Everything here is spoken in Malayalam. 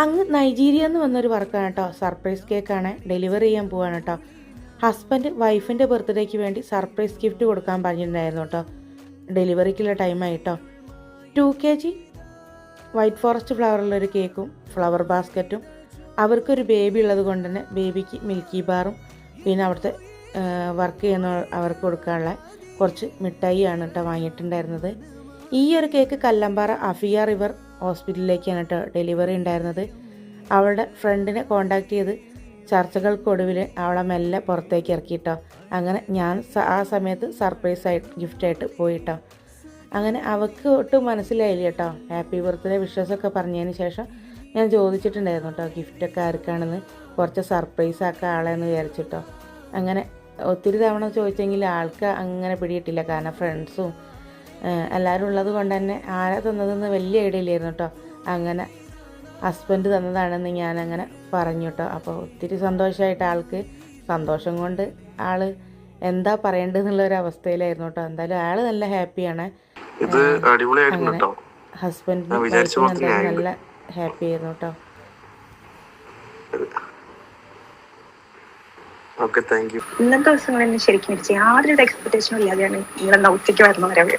അങ്ങ് നൈജീരിയ എന്ന് വന്നൊരു വർക്കാണ് കേട്ടോ. സർപ്രൈസ് കേക്കാണ് ഡെലിവറി ചെയ്യാൻ പോവാണ് കേട്ടോ. ഹസ്ബൻഡ് വൈഫിന്റെ ബർത്ത്ഡേക്ക് വേണ്ടി സർപ്രൈസ് ഗിഫ്റ്റ് കൊടുക്കാൻ പറഞ്ഞിട്ടുണ്ടായിരുന്നു കേട്ടോ. ഡെലിവറിക്കുള്ള ടൈമായി കേട്ടോ. Two K G white forest ഫ്ലവറിലൊരു കേക്കും ഫ്ലവർ ബാസ്ക്കറ്റും അവർക്കൊരു ബേബി ഉള്ളത് കൊണ്ട് തന്നെ ബേബിക്ക് മിൽക്കി ബാറും പിന്നെ അവിടുത്തെ വർക്ക് ചെയ്യുന്ന അവർക്ക് കൊടുക്കാനുള്ള കുറച്ച് മിഠായിയാണ് കേട്ടോ വാങ്ങിയിട്ടുണ്ടായിരുന്നത്. ഈ ഒരു കേക്ക് കല്ലമ്പാറ അഫിയ റിവർ ഹോസ്പിറ്റലിലേക്കാണ് കേട്ടോ ഡെലിവറി ഉണ്ടായിരുന്നത്. അവളുടെ ഫ്രണ്ടിനെ കോണ്ടാക്ട് ചെയ്ത് ചർച്ചകൾക്കൊടുവിൽ അവളെ മെല്ലെ പുറത്തേക്ക് ഇറക്കി ഇറക്കിയിട്ടോ അങ്ങനെ ഞാൻ ആ സമയത്ത് സർപ്രൈസ് ആയിട്ട് പോയി പോയിട്ടോ അങ്ങനെ അവൾക്ക് ഒട്ടും മനസ്സിലായില്ല കേട്ടോ ഹാപ്പി ബർത്ത്ഡേ വിഷസൊക്കെ പറഞ്ഞതിന് ശേഷം ഞാൻ ചോദിച്ചിട്ടുണ്ടായിരുന്നു കേട്ടോ ഗിഫ്റ്റൊക്കെ ആർക്കാണെന്ന്. കുറച്ച് സർപ്രൈസ് ആക്കാൻ ആളെന്ന് വിചാരിച്ചിട്ടോ അങ്ങനെ ഒത്തിരി തവണ ചോദിച്ചെങ്കിൽ ആൾക്ക് അങ്ങനെ പിടിയിട്ടില്ല. കാരണം ഫ്രണ്ട്സും എല്ലാവരും ഉള്ളത് കൊണ്ട് തന്നെ ആരാ തന്നതെന്ന് വലിയ ഐഡിയ ഇല്ലായിരുന്നു കേട്ടോ അങ്ങനെ ഹസ്ബൻഡ് തന്നതാണെന്ന് ഞാനങ്ങനെ പറഞ്ഞു കേട്ടോ അപ്പോൾ ഒത്തിരി സന്തോഷമായിട്ട് ആൾക്ക് സന്തോഷം കൊണ്ട് ആൾ എന്താ പറയേണ്ടതെന്നുള്ള ഒരു അവസ്ഥയിലായിരുന്നു കേട്ടോ എന്തായാലും ആൾ നല്ല ഹാപ്പിയാണ് അങ്ങനെ ഹസ്ബൻഡിന്. നല്ല ഹാപ്പി ആയിരുന്നു കേട്ടോ ഓക്കെ താങ്ക് യു ഇന്നത്തെ ദിവസങ്ങളിൽ ശരിക്കും യാതൊരു എക്സ്പെക്ടേഷനും ഇല്ലാതെയാണ് നിങ്ങളെ നൗത്തിക്ക് വരുന്ന വരവ്